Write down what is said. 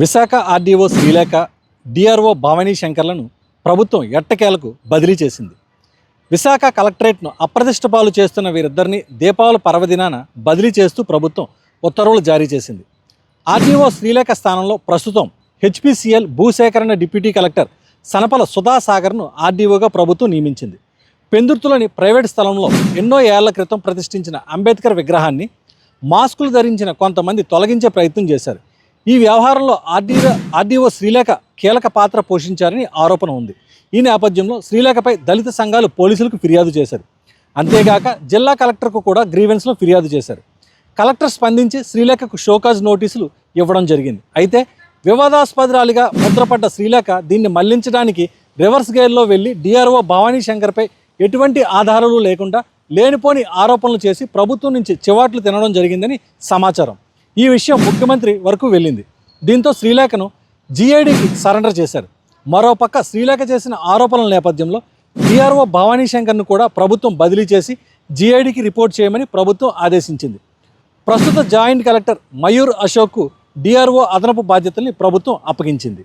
Visakha RDO Srilekha DRO Bhavani శంకర్లను ప్రభుత్వం ఎట్టకేలకు బదిలీ చేసింది. విశాఖ కలెక్టరేట్ను అప్రతిష్ట పాలు చేస్తున్న వీరిద్దరిని దీపావళి పర్వదినాన బదిలీ చేస్తూ ప్రభుత్వం ఉత్తర్వులు జారీ చేసింది. ఆర్డీఓ శ్రీలేఖ స్థానంలో ప్రస్తుతం హెచ్పిసిఎల్ భూసేకరణ డిప్యూటీ కలెక్టర్ సనపల సుధాసాగర్ను ఆర్డీఓగా ప్రభుత్వం నియమించింది. పెందుర్తులోని ప్రైవేట్ స్థలంలో ఎన్నో ఏళ్ళ క్రితం ప్రతిష్ఠించిన అంబేద్కర్ విగ్రహాన్ని మాస్కులు ధరించిన కొంతమంది తొలగించే ప్రయత్నం చేశారు. ఈ వ్యవహారంలో ఆర్డీఓ ఆర్డీఓ శ్రీలేఖ కీలక పాత్ర పోషించారని ఆరోపణ ఉంది. ఈ నేపథ్యంలో శ్రీలేఖపై దళిత సంఘాలు పోలీసులకు ఫిర్యాదు చేశారు. అంతేగాక జిల్లా కలెక్టర్కు కూడా గ్రీవెన్స్లో ఫిర్యాదు చేశారు. కలెక్టర్ స్పందించి శ్రీలేఖకు షోకాజ్ నోటీసులు ఇవ్వడం జరిగింది. అయితే వివాదాస్పదరాలిగా ముద్రపడ్డ శ్రీలేఖ దీన్ని మళ్ళించడానికి రివర్స్ గేర్లో వెళ్ళి డిఆర్ఓ భవానీ శంకర్పై ఎటువంటి ఆధారాలు లేకుండా లేనిపోని ఆరోపణలు చేసి ప్రభుత్వం నుంచి చివాట్లు తినడం జరిగిందని సమాచారం. ఈ విషయం ముఖ్యమంత్రి వరకు వెళ్ళింది. దీంతో శ్రీలేఖను జీఐడికి సరెండర్ చేశారు. మరోపక్క శ్రీలేఖ చేసిన ఆరోపణల నేపథ్యంలో డిఆర్ఓ భవానీ శంకర్ను కూడా ప్రభుత్వం బదిలీ చేసి జీఐడికి రిపోర్ట్ చేయమని ప్రభుత్వం ఆదేశించింది. ప్రస్తుత జాయింట్ కలెక్టర్ మయూర్ అశోక్కు డిఆర్ఓ అదనపు బాధ్యతల్ని ప్రభుత్వం అప్పగించింది.